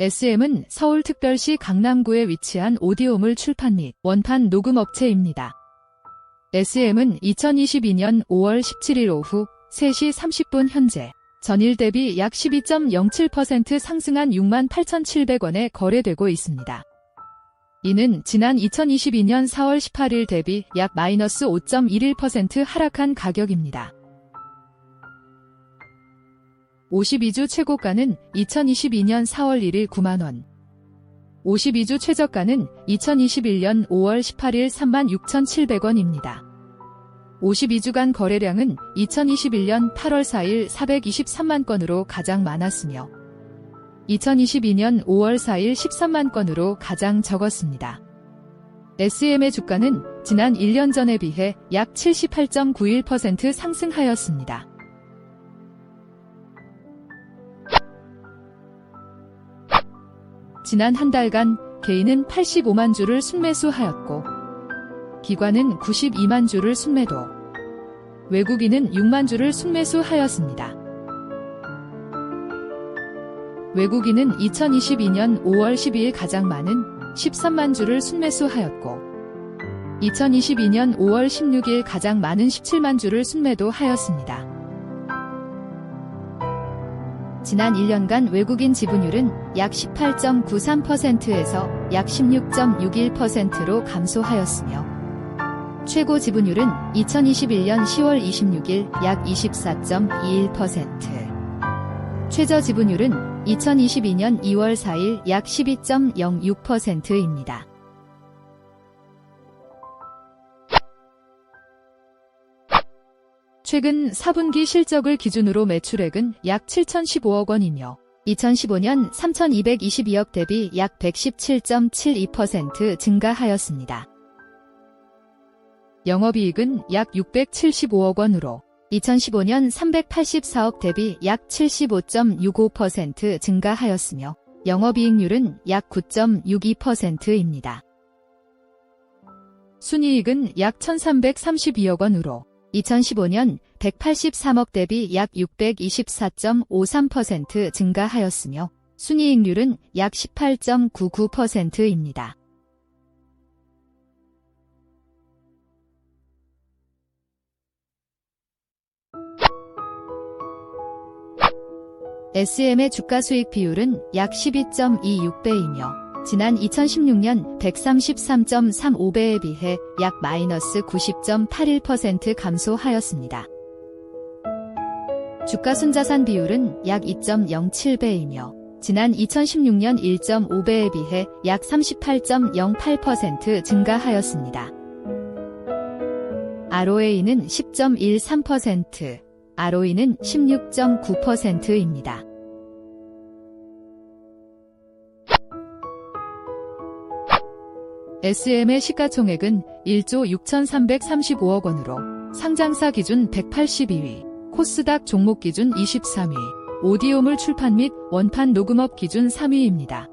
SM은 서울특별시 강남구에 위치한 오디오물 출판 및 원판 녹음 업체입니다. SM은 2022년 5월 17일 오후 3시 30분 현재 전일 대비 약 12.07% 상승한 68,700원에 거래되고 있습니다. 이는 지난 2022년 4월 18일 대비 약 마이너스 5.11% 하락한 가격입니다. 52주 최고가는 2022년 4월 1일 9만원. 52주 최저가는 2021년 5월 18일 36,700원입니다. 52주간 거래량은 2021년 8월 4일 423만 건으로 가장 많았으며 2022년 5월 4일 13만 건으로 가장 적었습니다. SM의 주가는 지난 1년 전에 비해 약 78.91% 상승하였습니다. 지난 한 달간 개인은 85만 주를 순매수하였고 기관은 92만 주를 순매도 외국인은 6만 주를 순매수하였습니다. 외국인은 2022년 5월 12일 가장 많은 13만 주를 순매수하였고 2022년 5월 16일 가장 많은 17만 주를 순매도하였습니다. 지난 1년간 외국인 지분율은 약 18.93%에서 약 16.61%로 감소하였으며 최고 지분율은 2021년 10월 26일 약 24.21%, 최저 지분율은 2022년 2월 4일 약 12.06%입니다. 최근 4분기 실적을 기준으로 매출액은 약 7,015억 원이며 2015년 3,222억 대비 약 117.72% 증가하였습니다. 영업이익은 약 675억 원으로 2015년 384억 대비 약 75.65% 증가하였으며 영업이익률은 약 9.62%입니다. 순이익은 약 1332억 원으로 2015년 183억 대비 약 624.53% 증가하였으며 순이익률은 약 18.99%입니다. SM의 주가 수익 비율은 약 12.26배이며 지난 2016년 133.35배에 비해 약 마이너스 90.81% 감소하였습니다. 주가 순자산 비율은 약 2.07배이며 지난 2016년 1.5배에 비해 약 38.08% 증가하였습니다. ROA는 10.13%, ROE는 16.9%입니다. SM의 시가총액은 1조 6,335억 원으로 상장사 기준 182위, 코스닥 종목 기준 23위, 오디오물 출판 및 원판 녹음업 기준 3위입니다.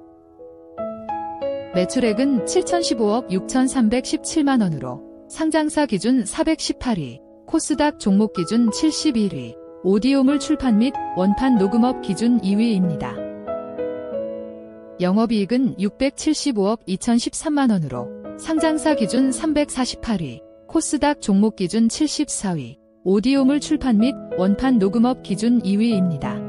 매출액은 7,015억 6,317만 원으로 상장사 기준 418위, 코스닥 종목 기준 71위, 오디오물 출판 및 원판 녹음업 기준 2위입니다. 영업이익은 675억 2013만 원으로 상장사 기준 348위, 코스닥 종목 기준 74위, 오디오물 출판 및 원판 녹음업 기준 2위입니다.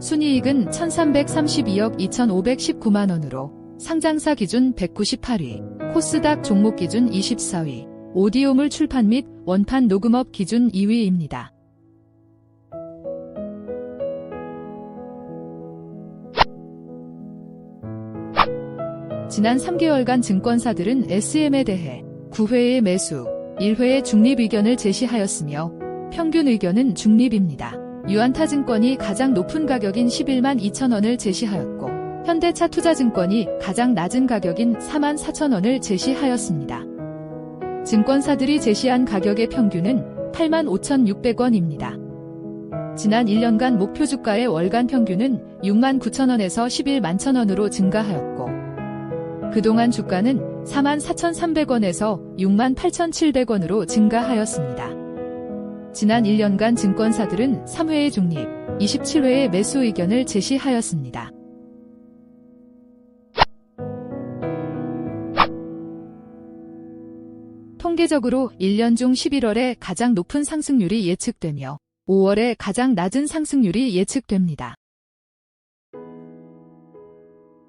순이익은 1332억 2519만 원으로 상장사 기준 198위, 코스닥 종목 기준 24위, 오디오물 출판 및 원판 녹음업 기준 2위입니다. 지난 3개월간 증권사들은 SM에 대해 9회의 매수, 1회의 중립 의견을 제시하였으며 평균 의견은 중립입니다. 유한타증권이 가장 높은 가격인 11만 2천원을 제시하였고 현대차 투자증권이 가장 낮은 가격인 4만 4천원을 제시하였습니다. 증권사들이 제시한 가격의 평균은 8만 5,600원입니다. 지난 1년간 목표 주가의 월간 평균은 6만 9천원에서 11만 천원으로 증가하였고 그동안 주가는 44,300원에서 68,700원으로 증가하였습니다. 지난 1년간 증권사들은 3회의 중립, 27회의 매수 의견을 제시하였습니다. 통계적으로 1년 중 11월에 가장 높은 상승률이 예측되며 5월에 가장 낮은 상승률이 예측됩니다.